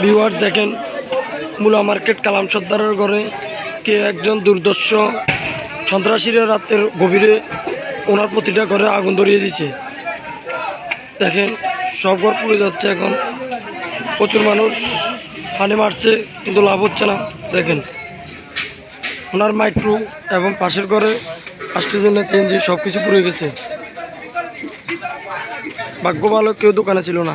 Viewer দেখেন, মূলা market কালাম সর্দারের ঘরে কে একজন দুর্দর্শ, সন্ত্রাসীরা রাতের গভীরে ওনার প্রতিটা ঘরে আগুন ধরিয়ে দিচ্ছে দেখেন, সব ঘর পুড়ে যাচ্ছে এখন। প্রচুর মানুষ ফানে মারছে, কিন্তু লাভ হচ্ছে না। দেখেন, ওনার মাইক্রো এবং পাশের ঘরে পাঁচটি জন্য চেঞ্জি সব কিছু পুড়ে গেছে। ভাগ্য ভালো কেউ দোকানে ছিল না।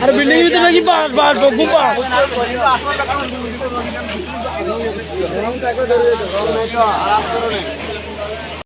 আর বিল্ডিং ভিতরে নাকি বাস বাস ঘুম বাস করো